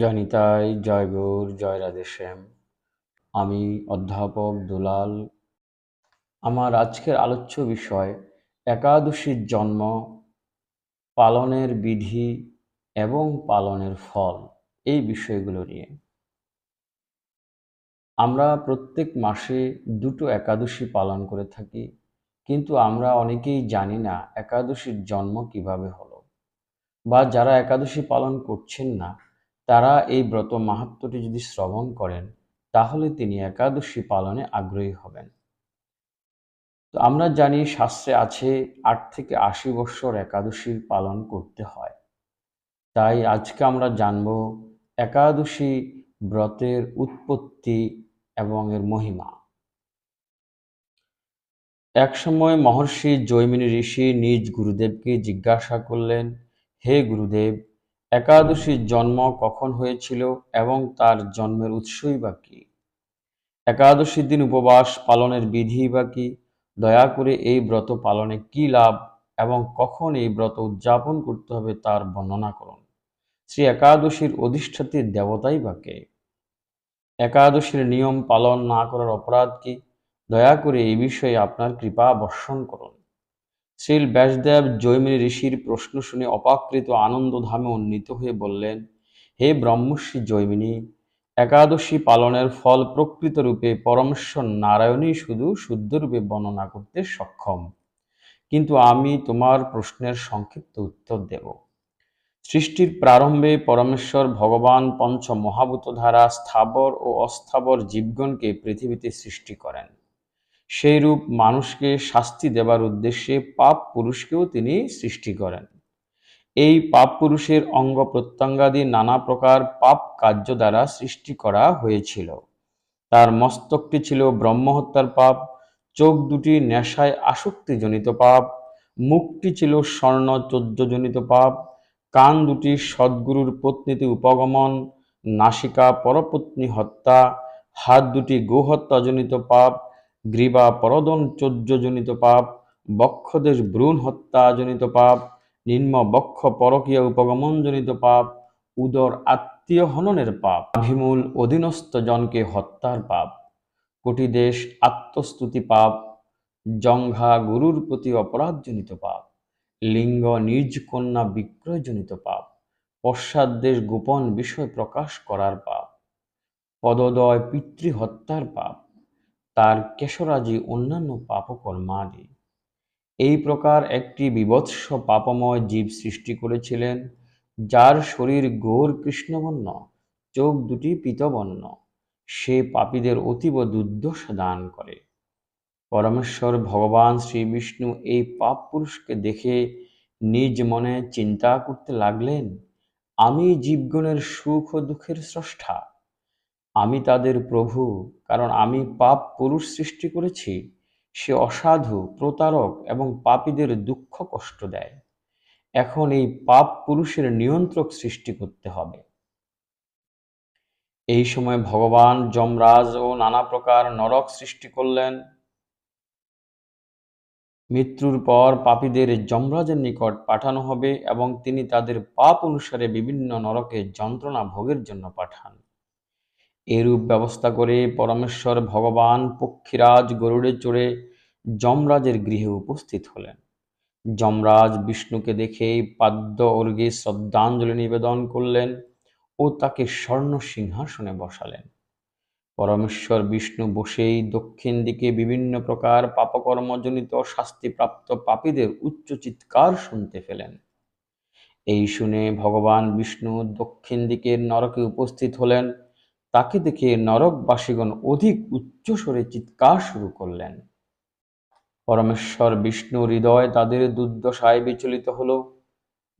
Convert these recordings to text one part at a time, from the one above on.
জনিতাই জয় গৌর জয় রাধেশ্যাম আমি অধ্যাপক দুলাল। আমার আজকের আলোচ্য বিষয়, একাদশীর জন্ম, পালনের বিধি এবং পালনের ফল, এই বিষয়গুলো নিয়ে। আমরা প্রত্যেক মাসে দুটো একাদশী পালন করে থাকি, কিন্তু আমরা অনেকেই জানি না একাদশীর জন্ম কীভাবে হলো, বা যারা একাদশী পালন করছেন না তারা এই ব্রত মাহাত্ম্যটি যদি শ্রবণ করেন, তাহলে তিনি একাদশী পালনে আগ্রহী হবেন। তো আমরা জানি শাস্ত্রে আছে, আট থেকে আশি বৎসর একাদশী পালন করতে হয়। তাই আজকে আমরা জানব একাদশী ব্রতের উৎপত্তি এবং এর মহিমা। একসময় মহর্ষি জৈমিনী ঋষি নিজ গুরুদেবকে জিজ্ঞাসা করলেন, হে গুরুদেব একাদশীর জন্ম কখন হয়েছিল এবং তার জন্মের উৎসই বা কি? একাদশীর দিন উপবাস পালনের বিধি বা কি? দয়া করে এই ব্রত পালনে কি লাভ এবং কখন এই ব্রত উদযাপন করতে হবে তার বর্ণনা করুন। শ্রী একাদশীর অধিষ্ঠাত্রীর দেবতাই বা কে? একাদশীর নিয়ম পালন না করার অপরাধ কি? দয়া করে এই বিষয়ে আপনার কৃপা বর্ষণ করুন। শ্রীল ব্যাসদেব জৈমিনী ঋষির প্রশ্ন শুনে অপাকৃত আনন্দধামে উন্নীত হয়ে বললেন, হে ব্রহ্মশ্রী জৈমিনী, একাদশী পালনের ফল প্রকৃত রূপে পরমেশ্বর নারায়ণই শুধু শুদ্ধরূপে বর্ণনা করতে সক্ষম। কিন্তু আমি তোমার প্রশ্নের সংক্ষিপ্ত উত্তর দেব। সৃষ্টির প্রারম্ভে পরমেশ্বর ভগবান পঞ্চ মহাভূত ধারা স্থাবর ও অস্থাবর জীবগণকে পৃথিবীতে সৃষ্টি করেন। সেই রূপ মানুষকে শাস্তি দেবার উদ্দেশ্যে পাপ পুরুষকেও তিনি সৃষ্টি করেন। এই পাপ পুরুষের অঙ্গ প্রত্যঙ্গাদি নানা প্রকার পাপ কার্য দ্বারা সৃষ্টি করা হয়েছিল। তার মস্তকটি ছিল ব্রহ্মহত্যার পাপ, চোখ দুটি নেশায় আসক্তিজনিত পাপ, মুখটি ছিল স্বর্ণ চোদ্দজনিত পাপ, কান দুটি সদ্গুরুর পত্নীতে উপগমন, নাসিকা পরপত্নী হত্যা, হাত দুটি গোহত্যাজনিত পাপ গ্রীবা পরদন চোদ্দজনিত পাপ, বক্ষদেশ ভ্রূণ হত্যাজনিত পাপ, নিম্ন বক্ষ পরকীয় উপগমনজনিত পাপ, উদর আত্মীয় হননের পাপ অভিমূল অধীনস্থ জনকে হত্যার পাপ কোটিদেশ আত্মস্তুতি পাপ, জঙ্ঘা গুরুর প্রতি অপরাধজনিত পাপ, লিঙ্গ নিজ কন্যা বিক্রয়জনিত পাপ পশ্চাদ্দেশ গোপন বিষয় প্রকাশ করার পাপ, পদদয় পিতৃহত্যার পাপ তার কেশরাজি অন্যান্য পাপকর্মাদি এই প্রকার একটি বিভৎস পাপময় জীব সৃষ্টি করেছিলেন, যার শরীর গৌর কৃষ্ণবর্ণ, চোখ দুটি পিতবর্ণ। সে পাপীদের অতীব দুর্দশা দান করে। পরমেশ্বর ভগবান শ্রী বিষ্ণু এই পাপ পুরুষকে দেখে নিজ মনে চিন্তা করতে লাগলেন, আমি জীবগণের সুখ ও দুঃখের স্রষ্টা। আমি তাদের প্রভু, কারণ আমি পাপ পুরুষ সৃষ্টি করেছি। সে অসাধু, প্রতারক এবং পাপীদের দুঃখ কষ্ট দেয়। এখন এই পাপ পুরুষের নিয়ন্ত্রক সৃষ্টি করতে হবে। এই সময় ভগবান যমরাজ ও নানা প্রকার নরক সৃষ্টি করলেন। মৃত্যুর পর পাপীদের যমরাজের নিকট পাঠানো হবে এবং তিনি তাদের পাপ অনুসারে বিভিন্ন নরকে যন্ত্রণা ভোগের জন্য পাঠান। এরূপ ব্যবস্থা করে পরমেশ্বর ভগবান পক্ষীরাজ গরুড়ে চড়ে যমরাজের গৃহে উপস্থিত হলেন। যমরাজ বিষ্ণুকে দেখেই পাদ্য অর্গে শ্রদ্ধাঞ্জলি নিবেদন করলেন ও তাকে স্বর্ণ সিংহাসনে বসালেন। পরমেশ্বর বিষ্ণু বসেই দক্ষিণ দিকে বিভিন্ন প্রকার পাপকর্মজনিত শাস্তিপ্রাপ্ত পাপীদের উচ্চ চিৎকার শুনতে পেলেন। এই শুনে ভগবান বিষ্ণু দক্ষিণ দিকের নরকে উপস্থিত হলেন তাকে দেখে নরকবাসীগণ অধিক উচ্চস্বরে চিৎকার শুরু করলেন। পরমেশ্বর, বিষ্ণু, হৃদয় তাদের দুর্দশায় বিচলিত হল।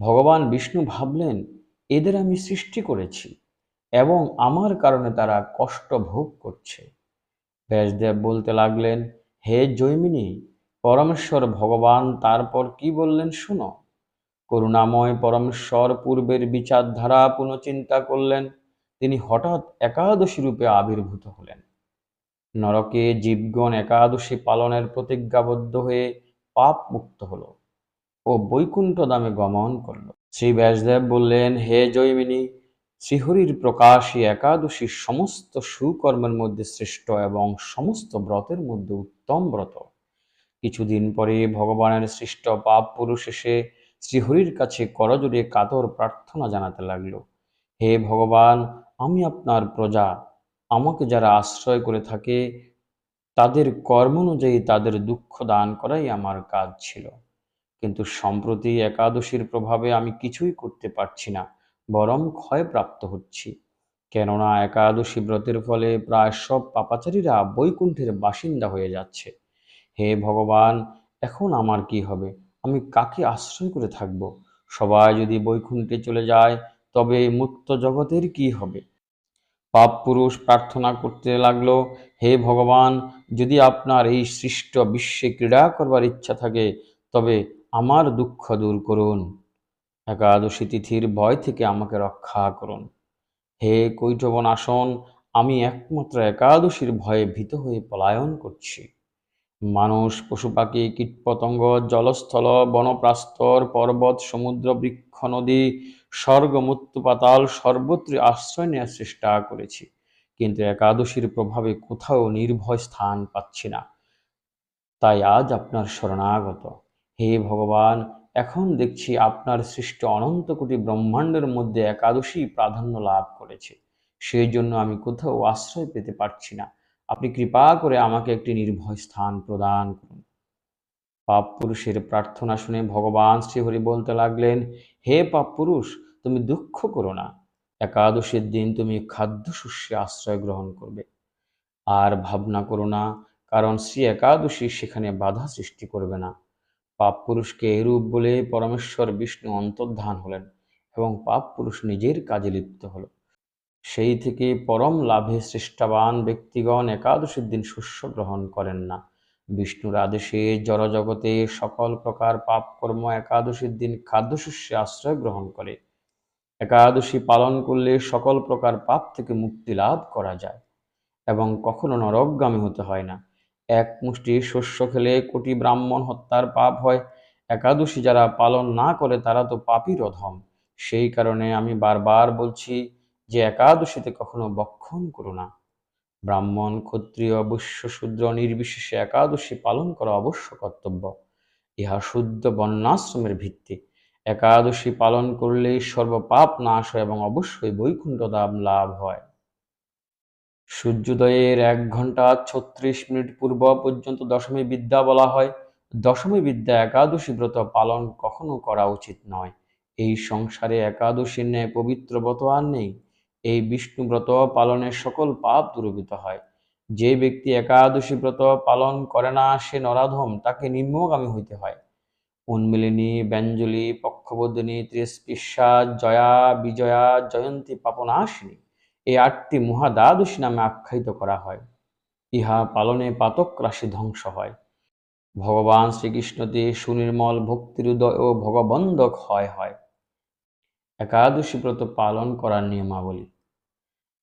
ভগবান বিষ্ণু ভাবলেন, এদের আমি সৃষ্টি করেছি এবং আমার কারণে তারা কষ্ট ভোগ করছে। ব্যাসদেব বলতে লাগলেন, হে জৈমিনী, পরমেশ্বর ভগবান, তারপর কি বললেন শুনো? করুণাময় পরমেশ্বর পূর্বের বিচারধারা পুনঃচিন্তা করলেন তিনি হঠাৎ একাদশী রূপে আবির্ভূত হলেন। নরকে জীবগণ একাদশী পালনের প্রতিজ্ঞাবদ্ধ হয়ে পাপ মুক্ত হলো ও বৈকুণ্ঠ দামে গমন করল। শ্রী ব্যাসদেব বললেন, হে জৈমিনী শ্রীহরির প্রকাশী একাদশী সমস্ত সুকর্মের মধ্যে শ্রেষ্ঠ এবং সমস্ত ব্রতের মধ্যে উত্তম ব্রত। কিছুদিন পরে ভগবানের সৃষ্ট পাপ পুরুষ এসে শ্রীহরির কাছে করজোড়ে কাতর প্রার্থনা জানাতে লাগল, হে ভগবান আমি আপনার প্রজা, আমাকে যারা আশ্রয় করে থাকে, তাদের কর্ম অনুযায়ী তাদের দুঃখ দান করাই আমার কাজ ছিল। কিন্তু সম্প্রতি একাদশীর প্রভাবে আমি কিছুই করতে পারছি না, বরং ক্ষয়প্রাপ্ত হচ্ছি। কেননা একাদশী ব্রতের ফলে প্রায় সব পাপাচারীরা বৈকুণ্ঠের বাসিন্দা হয়ে যাচ্ছে। হে ভগবান, এখন আমার কি হবে? আমি কাকে আশ্রয় করে থাকব? সবাই যদি বৈকুণ্ঠে চলে যায় তবে মুক্ত জগতের কি হবে? পাপ পুরুষ প্রার্থনা করতে লাগল, হে ভগবান, যদি আপনার এই সৃষ্ট বিশ্বে ক্রীড়া করবার ইচ্ছা থাকে, তবে আমার দুঃখ দূর করুন। একাদশী তিথির ভয় থেকে আমাকে রক্ষা করুন। হে কৈঠবন আসন, আমি একমাত্র একাদশীর ভয়ে ভীত হয়ে পলায়ন করছি। মানুষ, পশু পাখি, কীটপতঙ্গ, জলস্থল, বনপ্রাস্তর, পর্বত, সমুদ্র, বৃক্ষ, নদী স্বর্গ মৃত্যু পাতাল সর্বত্রই আশ্রয় নেওয়ার চেষ্টা করেছি, কিন্তু একাদশীর প্রভাবে কোথাও নির্ভয় স্থান পাচ্ছি না। তাই আজ আপনার শরণাগত। হে ভগবান, এখন দেখছি আপনার সৃষ্ট অনন্ত কোটি ব্রহ্মাণ্ডের মধ্যে একাদশী প্রাধান্য লাভ করেছে। সেই জন্য আমি কোথাও আশ্রয় পেতে পারছি না। আপনি কৃপা করে আমাকে একটি নির্ভয় স্থান প্রদান করুন। পাপ পুরুষের প্রার্থনা শুনে ভগবান শ্রীহরি বলতে লাগলেন হে পাপ পুরুষ, তুমি দুঃখ করো না। একাদশীর দিন তুমি খাদ্য শস্যে আশ্রয় গ্রহণ করবে। আর ভাবনা করো না, কারণ শ্রী একাদশী সেখানে বাধা সৃষ্টি করবে না। পাপ পুরুষকে এরূপ বলে পরমেশ্বর বিষ্ণু অন্তর্ধান হলেন এবং পাপ পুরুষ নিজের কাজে লিপ্ত হল। সেই থেকে পরম লাভে শ্রেষ্ঠাবান ব্যক্তিগণ একাদশীর দিন শস্য গ্রহণ করেন না। বিষ্ণুর আদেশে জড়জগতে সকল প্রকার পাপকর্ম একাদশীর দিন খাদ্যশস্যে আশ্রয় গ্রহণ করে। একাদশী পালন করলে সকল প্রকার পাপ থেকে মুক্তি লাভ করা যায় এবং কখনো নরকগামী হতে হয় না। এক মুষ্টি শস্য খেলে কোটি ব্রাহ্মণ হত্যার পাপ হয়। একাদশী যারা পালন না করে তারা তো পাপই রধম সেই কারণে আমি বারবার বলছি যে একাদশীতে কখনো বক্ষণ করো না। ব্রাহ্মণ, ক্ষত্রিয় বৈশ্য শূদ্র নির্বিশেষে একাদশী পালন করা অবশ্য কর্তব্য। ইহা শুদ্ধ বর্ণাশ্রমের ভিত্তি। একাদশী পালন করলেই সর্বপাপ নাশ হয় এবং অবশ্যই বৈকুণ্ঠ দাম লাভ হয়। সূর্যোদয়ের এক ঘণ্টা ছত্রিশ মিনিট পূর্ব পর্যন্ত দশমী বিদ্যা বলা হয়। দশমী বিদ্যা একাদশী ব্রত পালন কখনো করা উচিত নয়। এই সংসারে একাদশীর ন্যায় পবিত্র ব্রত আর নেই। এই বিষ্ণু ব্রত পালনের সকল পাপ দূরীভূত হয়। যে ব্যক্তি একাদশী ব্রত পালন করে না, সে নরাধম, তাকে নিম্নগামী হইতে হয়। উন্মিলিনী, ব্যঞ্জলি, পক্ষবর্ধিনী ত্রিস্পিসা জয়া, বিজয়া, জয়ন্তী, পাপনাশিনী এই আটটি মহাদ্বাদশী নামে আখ্যায়িত করা হয়। ইহা পালনে পাতক রাশি ধ্বংস হয়। ভগবান শ্রীকৃষ্ণতে সুনির্মল ভক্তির উদয় ও ভগবন্ধক হয় হয়। একাদশী ব্রত পালন করার নিয়মাবলী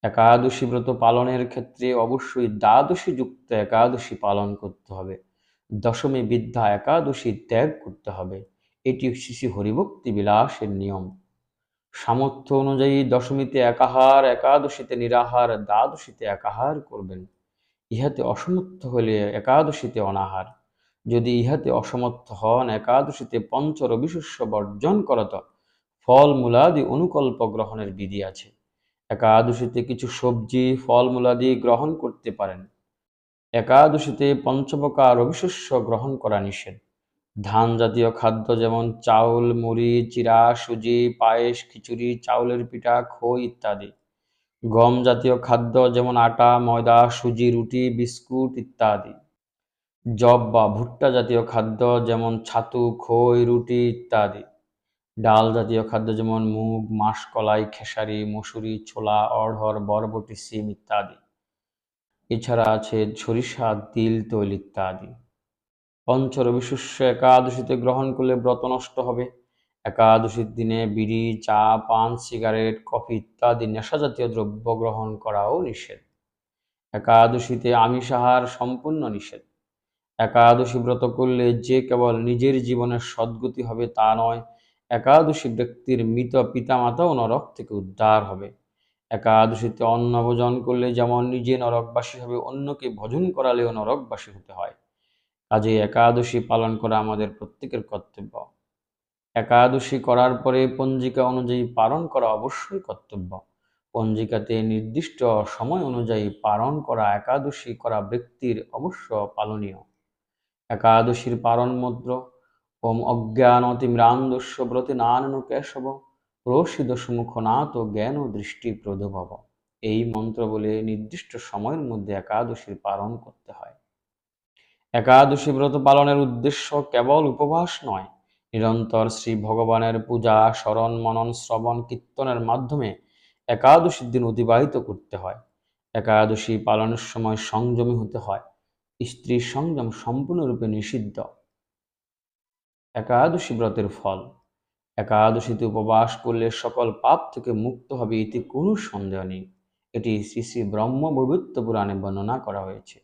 একাদশী ব্রত পালনের ক্ষেত্রে অবশ্যই দ্বাদশী যুক্ত একাদশী পালন করতে হবে। দশমী বিদ্যা একাদশী ত্যাগ করতে হবে। এটি শিশু হরিভক্তি বিলাসের নিয়ম। সামর্থ্য অনুযায়ী দশমীতে একাহার, একাদশীতে নিরাহার, দ্বাদশীতে একাহার করবেন। ইহাতে অসমর্থ হলে একাদশীতে অনাহার। যদি ইহাতে অসমর্থ হন, একাদশীতে পঞ্চ রবিশস্য বর্জন করত ফল মূলাদি অনুকল্প গ্রহণের বিধি আছে। একাদশীতে কিছু সবজি ফল মূলাদি গ্রহণ করতে পারেন। একাদশীতে পঞ্চপ্রকার রবিশস্য গ্রহণ করা নিষেধ। ধান জাতীয় খাদ্য যেমন চাউল, মুড়ি, চিরা, সুজি, পায়েস, খিচুড়ি, চাউলের পিঠা, খই ইত্যাদি। গম জাতীয় খাদ্য যেমন আটা, ময়দা, সুজি, রুটি, বিস্কুট ইত্যাদি। জব বা ভুট্টা জাতীয় খাদ্য যেমন ছাতু, খই, রুটি ইত্যাদি। ডাল জাতীয় খাদ্য যেমন মুগ, মাসকলাই, খেসারি, মসুরি, ছোলা, অড়হর, বরবটি, সিম ইত্যাদি। এছাড়া আছে সরিষা, তিল, তৈল ইত্যাদি। পঞ্চরবি শস্য একাদশীতে গ্রহণ করলে ব্রত নষ্ট হবে। একাদশীর দিনে বিড়ি, চা, পান, সিগারেট, কফি ইত্যাদি নেশাজাতীয় দ্রব্য গ্রহণ করাও নিষেধ। একাদশীতে আমিষাহার সম্পূর্ণ নিষেধ। একাদশী ব্রত করলে যে কেবল নিজের জীবনের সদ্গতি হবে তা নয় একাদশী ব্যক্তির মৃত পিতামাতাও নরক থেকে উদ্ধার হবে। একাদশীতে অন্ন ভোজন করলে যেমন নিজে নরকবাসী হবে, অন্যকে ভোজন করালেও নরকবাসী হতে হয়। কাজে একাদশী পালন করা আমাদের প্রত্যেকের কর্তব্য। একাদশী করার পরে পঞ্জিকা অনুযায়ী পালন করা অবশ্যই কর্তব্য। পঞ্জিকাতে নির্দিষ্ট সময় অনুযায়ী পালন করা, একাদশী করা ব্যক্তির অবশ্য পালনীয়। একাদশীর পালন মন্ত্র ওম অজ্ঞানতিম্রান্দস্য ব্রতে নানন কেশব প্রসিদ সুমুখনাথ জ্ঞান ও দৃষ্টি প্রধভব এই মন্ত্র বলে নির্দিষ্ট সময়ের মধ্যে একাদশীর পালন করতে হয়। একাদশী ব্রত পালনের উদ্দেশ্য কেবল উপবাস নয়, নিরন্তর শ্রী ভগবানের পূজা, স্মরণ, মনন, শ্রবণ, কীর্তনের মাধ্যমে একাদশীর দিন অতিবাহিত করতে হয়। একাদশী পালনের সময় সংযমী হতে হয়। স্ত্রীর সংযম সম্পূর্ণরূপে নিষিদ্ধ। একাদশী ব্রতের ফল। একাদশীতে উপবাস করলে সকল পাপ থেকে মুক্ত হবে এতে কোনো সন্দেহ নেই। এটি শ্রী শ্রী ব্রহ্ম বৈবত্য পুরাণে বর্ণনা করা হয়েছে।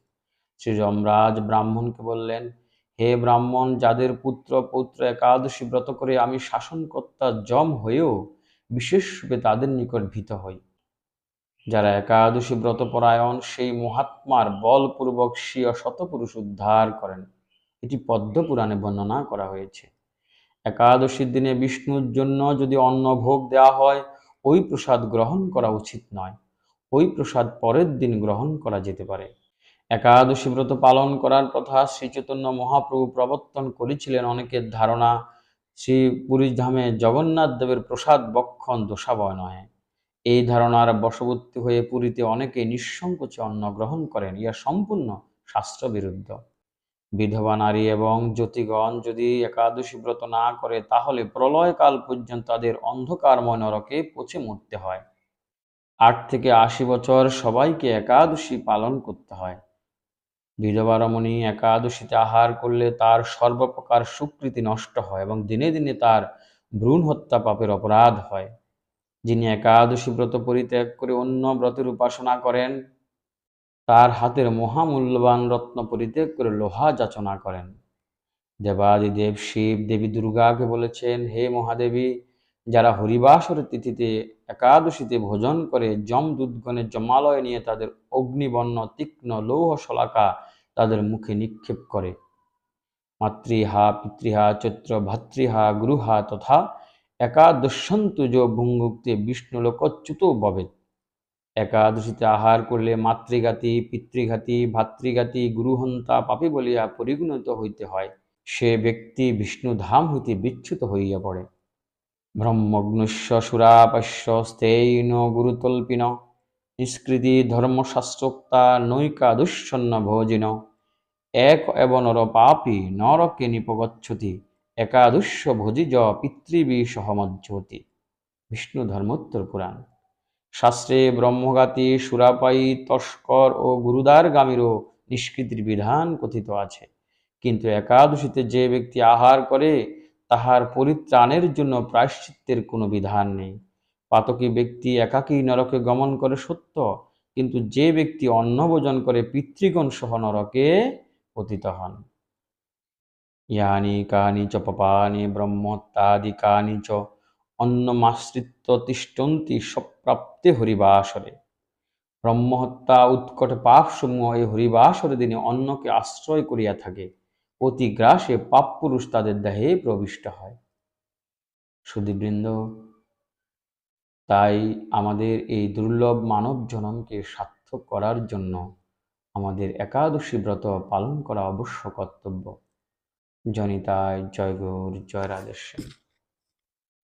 শ্রী যমরাজ ব্রাহ্মণকে বললেন, হে ব্রাহ্মণ, যাদের পুত্র পুত্র একাদশী ব্রত করে আমি শাসনকর্তা জম হয়েও বিশেষরূপে তাদের নিকট ভীত হই। যারা একাদশী ব্রত পরায়ণ, সেই মহাত্মার বলপূর্বক স্বীয় শতপুরুষ উদ্ধার করেন। এটি পদ্ম পুরাণে বর্ণনা করা হয়েছে। একাদশীর দিনে বিষ্ণুর জন্য যদি অন্ন ভোগ দেওয়া হয় ওই প্রসাদ গ্রহণ করা উচিত নয়। ওই প্রসাদ পরের দিন গ্রহণ করা যেতে পারে। একাদশী ব্রত পালন করার কথা শ্রী চৈতন্য মহাপ্রভু প্রবর্তন করেছিলেন অনেকের ধারণা শ্রী পুরী ধামে জগন্নাথ দেবের প্রসাদ বক্ষণ দোষাবয় নয়। এই ধারণার বশবর্তী হয়ে পুরীতে অনেকে নিঃসংকোচে অন্ন গ্রহণ করেন ইয়া সম্পূর্ণ শাস্ত্রবিরুদ্ধ। বিধবা নারী এবং জ্যোতিগণ যদি একাদশী ব্রত না করে, তাহলে প্রলয়কাল পর্যন্ত তাদের অন্ধকারময় নরকে পচে মরতে হয়। আট থেকে আশি বছর সবাইকে একাদশী পালন করতে হয়। বিধবা রমণী একাদশীতে আহার করলে তার সর্বপ্রকার সুকৃতি নষ্ট হয় এবং দিনে দিনে তার ভ্রূণ হত্যা পাপের অপরাধ হয়। যিনি একাদশী ব্রত পরিত্যাগ করে অন্য ব্রতের উপাসনা করেন তার হাতের মহামূল্যবান রত্ন পরিত্যাগ করে লোহা যাচনা করেন। দেবাদিদেব শিব দেবী দুর্গাকে বলেছেন, হে মহাদেবী, যারা হরিবাসর তিথিতে একাদশীতে ভোজন করে যম দুধগণের জমালয় নিয়ে তাদের অগ্নিবর্ণ, তীক্ষ্ণ লৌহ শলাকা তাদের মুখে নিক্ষেপ করে। মাতৃহা, পিতৃহা, চৈত্র, ভাতৃহা, গুরুহা তথা একাদশন্তুজ ভুঙ্গুক্তে বিষ্ণুলোকচ্যুত ববে একাদশীতে আহার করলে মাতৃঘাতী, পিতৃঘাতী, ভাতৃঘাতী, গুরুহন্তা, পাপী বলিয়া পরিগণিত হইতে হয়। সে ব্যক্তি বিষ্ণু ধাম হইতে বিচ্যুত হইয়া পড়ে। ব্রহ্মগ্নুষ্য সুরাপস্য স্থেয়ীন গুরুতল্পিন। নিষ্কৃতি ধর্মশাস্ত্রোক্তা নৈকাদুষ্ছন্ন ভোজিন। এক এব নর পাপী নরকে নিপগচ্ছতি। একাদুষ্য ভোজিজ পিতৃবী সহমজ্যোতি বিষ্ণু ধর্মোত্তর পুরাণ শাস্ত্রে ব্রহ্মগাতী সুরাপাই তস্কর ও গুরুদারগামীরও নিষ্কৃতির বিধান কথিত আছে। কিন্তু একাদশীতে যে ব্যক্তি আহার করে, তাহার পরিত্রাণের জন্য প্রায়শ্চিত্তের কোনো বিধান নেই। পাতকী ব্যক্তি একাকী নরকে গমন করে সত্য, কিন্তু যে ব্যক্তি অন্নভোজন করে পিতৃগণ সহ নরকে পতিত হন। ইয়ানি কানি চ পপানি ব্রহ্মত্যাদি কানি চ অন্নমাশ্রিত্য তিষ্ঠন্তি সপ্রাপ্তে হরিবাসরে। ব্রহ্মহত্যা উৎকট পাপসমূহ এই হরিবাসরে দিনে অন্নকে আশ্রয় করিয়া থাকে। অতি গ্রাসে পাপ পুরুষ তাদের দেহে প্রবিষ্ট হয়। সুদীবৃন্দ তাই আমাদের এই দুর্লভ মানব জনমকে সার্থক করার জন্য আমাদের একাদশী ব্রত পালন করা অবশ্য কর্তব্য। জনিতায় জয় গৌর জয় রাজেশ্বর